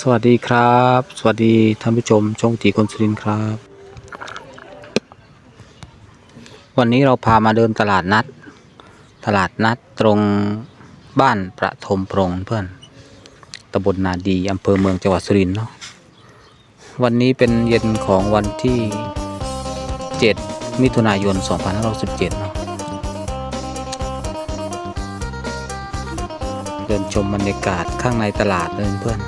สวัสดีครับ สวัสดีท่านผู้ชมช่องตีคนสุรินครับ วันนี้เราพามาเดินตลาดนัด ตลาดนัดตรงบ้านประทมพรงเพื่อนตำบลนาดีอำเภอเมืองจังหวัดสุรินทร์เนาะวันนี้เป็นเย็นของวันที่ 7 มิถุนายน 2517 เนาะเดินชมบรรยากาศข้างในตลาดเลยเพื่อน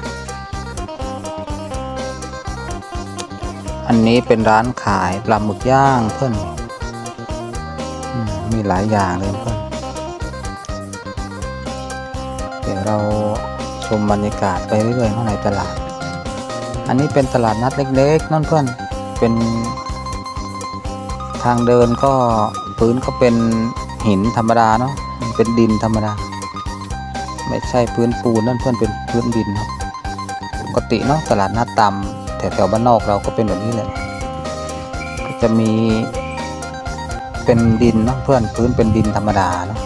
อันนี้เป็นร้านขายปลาหมึกย่างเพื่อนมีหลายอย่างเลยเพื่อนเดี๋ยวเราชมบรรยากาศไปเรื่อยๆข้างในตลาด อันนี้เป็นตลาดนัดเล็กๆนั่นเพื่อนเป็น ทางเดินก็พื้นก็เป็นหินธรรมดาเนาะเป็นดินธรรมดา ไม่ใช่พื้นปูนนั่นเพื่อนเป็นพื้นดินครับปกติเนาะตลาดนัดตาม แถวๆบ้านนอกเราก็เป็นแบบนี้แหละก็จะมีเป็นดินนะเพื่อนพื้นเป็นดินธรรมดาเนาะ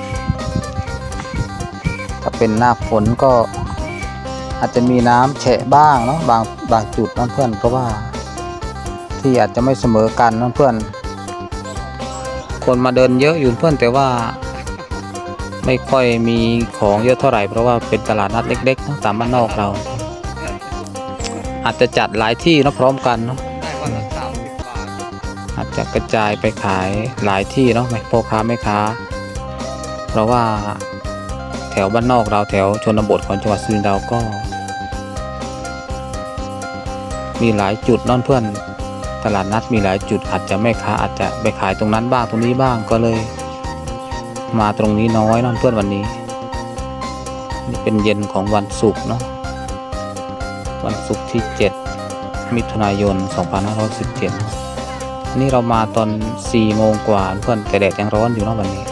ถ้าเป็นหน้าฝนก็อาจจะมีน้ำแฉะบ้างเนาะบางบางจุดเนะเพื่อนเพราะว่า ที่อาจจะไม่เสมอกันนาะเพื่อน คนมาเดินเยอะอยู่เพื่อนแต่ว่า ไม่ค่อยมีของเยอะเท่าไหร่เพราะว่าเป็นตลาดนัดเล็กๆนะตามบ้านนอกเรา อาจจะจัดหลายที่นะพร้อมกันเนาะได้วันละสามสิบบาทอาจจะกระจายไปขายหลายที่เนาะแม่พ่อค้าแม่ค้า เพราะว่าแถวบ้านนอกเราแถวชนบทของจังหวัดสุรินทร์เราก็ มีหลายจุดเนอนเพื่อนตลาดนัดมีหลายจุดอาจจะแม่ค้าอาจจะไปขายตรงนั้นบ้างตรงนี้บ้างก็เลย มาตรงนี้น้อยเนอนเพื่อนวันนี้ นี่เป็นเย็นของวันศุกร์เนาะ วันศุกร์ที่ 7 มิถุนายน 2517 นี่เรามาตอน 4 โมงกว่าเพื่อนแต่แดดยังร้อนอยู่นะวันนี้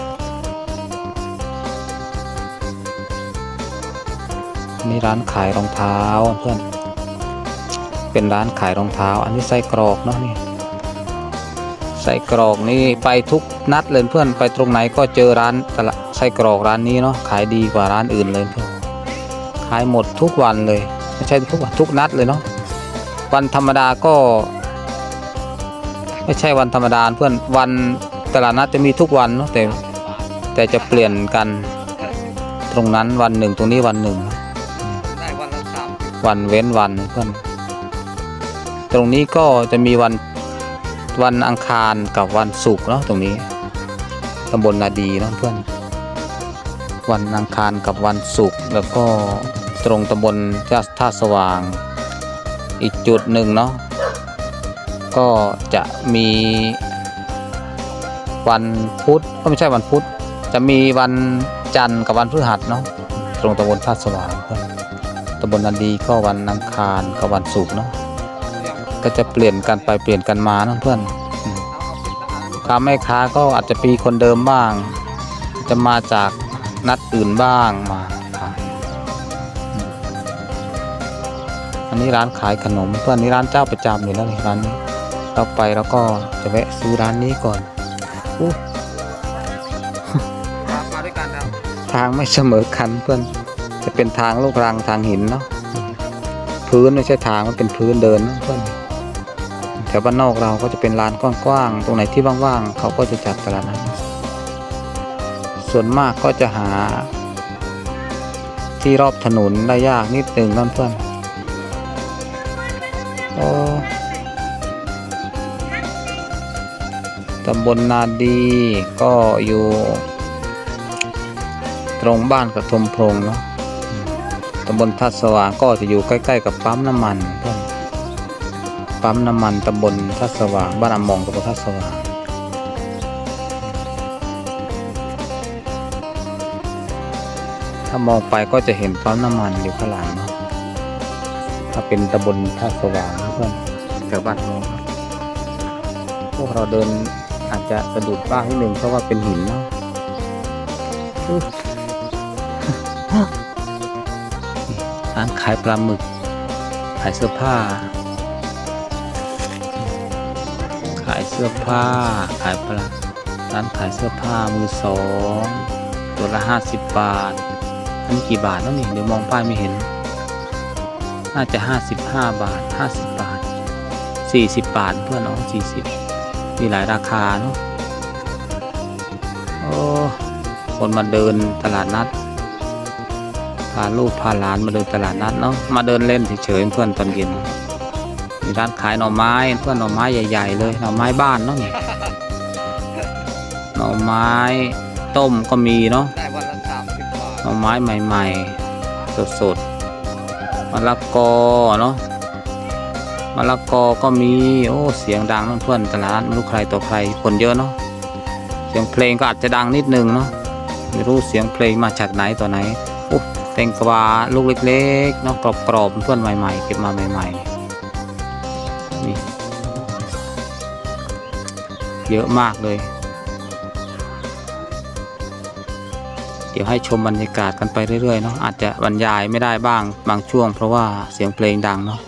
นี่ร้านขายรองเท้าเพื่อน เป็นร้านขายรองเท้า อันนี้ไส้กรอกเนาะนี่ไส้กรอกนี่ไปทุกนัดเลยเพื่อนไปตรงไหนก็เจอร้านตลาดไส้กรอกร้านนี้เนาะขายดีกว่าร้านอื่นเลยเพื่อนขายหมดทุกวันเลย ไม่ใช่ทุกวันทุกนัดเลยเนาะวันธรรมดาก็ ไม่ใช่วันธรรมดาเพื่อนวันตลาดนัดจะมีทุกวันเนาะแต่แต่จะเปลี่ยนกันตรงนั้นวันหนึ่งตรงนี้วันหนึ่งวันละสามสิบวันเว้นวันเพื่อนตรงนี้ก็จะมีวันวันอังคารกับวันศุกร์เนาะตรงนี้ตำบลนาดีเนาะเพื่อน วันอังคารกับวันศุกร์แล้วก็ ตรงตำบลท่าสว่าง อีกจุดหนึ่งเนาะก็จะมีวันพุธก็ไม่ใช่วันพุธจะมีวันจันทร์กับวันพฤหัสเนาะตรงตำบลท่าสว่างเพื่อนตำบลนันดีก็วันอังคารกับวันศุกร์เนาะก็จะเปลี่ยนกันไปเปลี่ยนกันมาเนาะเพื่อนค้าแม่ค้าก็อาจจะปีคนเดิมบ้าง จะมาจากนัดอื่นบ้างมา อันนี้ร้านขายขนมเพื่อนนี่ร้านเจ้าประจำอยู่แล้วนี่ร้านนี้เราไปแล้วก็จะแวะซื้อร้านนี้ก่อนอู้มามาด้วยกันครับทางไม่เสมอกันเพื่อนจะเป็นทางลูกรังทางหินเนาะพื้นไม่ใช่ทางมันเป็นพื้นเดินนะเพื่อนแถวบ้านนอกเราก็จะเป็นลานกว้างๆตรงไหนที่ว่างๆเขาก็จะจัดตลาดนัดส่วนมากก็จะหาที่รอบถนนได้ยากนิดหนึ่งนั่นเพื่อน โอ้ตำบลนาดีก็อยู่ ตรงบ้านกระทมพรงเนาะตำบลท่าสว่างก็จะอยู่ใกล้ ๆ กับปั๊มน้ำมันเพื่อนปั๊มน้ำมันตำบลท่าสว่างบ้านอมองตำบลท่าสว่างถ้ามองไปก็จะเห็นปั๊มน้ำมันอยู่ข้างหลังเนาะ ถ้าเป็นตำบลท่าสว่างนะเพื่อนแถวบ้านน้นครับพวกเราเดินอาจจะสะดุดบ้างนิดนึงเพราะว่าเป็นหินเนาะร้านขายปลาหมึก ขายเสื้อผ้า ขายเสื้อผ้า ขายปลาร้านขายเสื้อผ้ามือสอง ตัวละห้าสิบบาทอันนี้กี่บาทแล้วนี่เดี๋ยวมองป้ายไม่เห็น น่าจะห้าสิบห้าบาทห้าสิบบาทสี่สิบบาทเพื่อนน้องสี่สิบมีหลายราคาเนาะโอ้คนมาเดินตลาดนัด พาลูกพาหลานมาเดินตลาดนัดเนาะมาเดินเล่นเฉยๆเพื่อนตอนเย็นมีร้านขายหน่อไม้เพื่อนหน่อไม้ใหญ่ ๆ เลยหน่อไม้บ้านเนาะนี่หน่อไม้ต้มก็มีเนาะได้วันละสามสิบบาทหน่อไม้ใหม่ ๆ สดๆมะ ละกอเนาะมะละกอก็มี โอ้เสียงดังเพื่อนๆตลาดไม่รู้ใครต่อใครคนเยอะเนาะเสียงเพลงก็อาจจะดังนิดนึงเนาะไม่รู้เสียงเพลงมาจากไหนต่อไหนโอ้แตงกวาลูกเล็กๆเนาะกรอบๆเพื่อนใหม่ๆเก็บมาใหม่ๆนี่เยอะมากเลย ดี๋ยวให้ชมบรรยากาศกันไปเรื่อยๆเนาะอาจจะบรรยายไม่ได้บ้างบางช่วง เพราะว่าเสียงเพลงดังเนาะ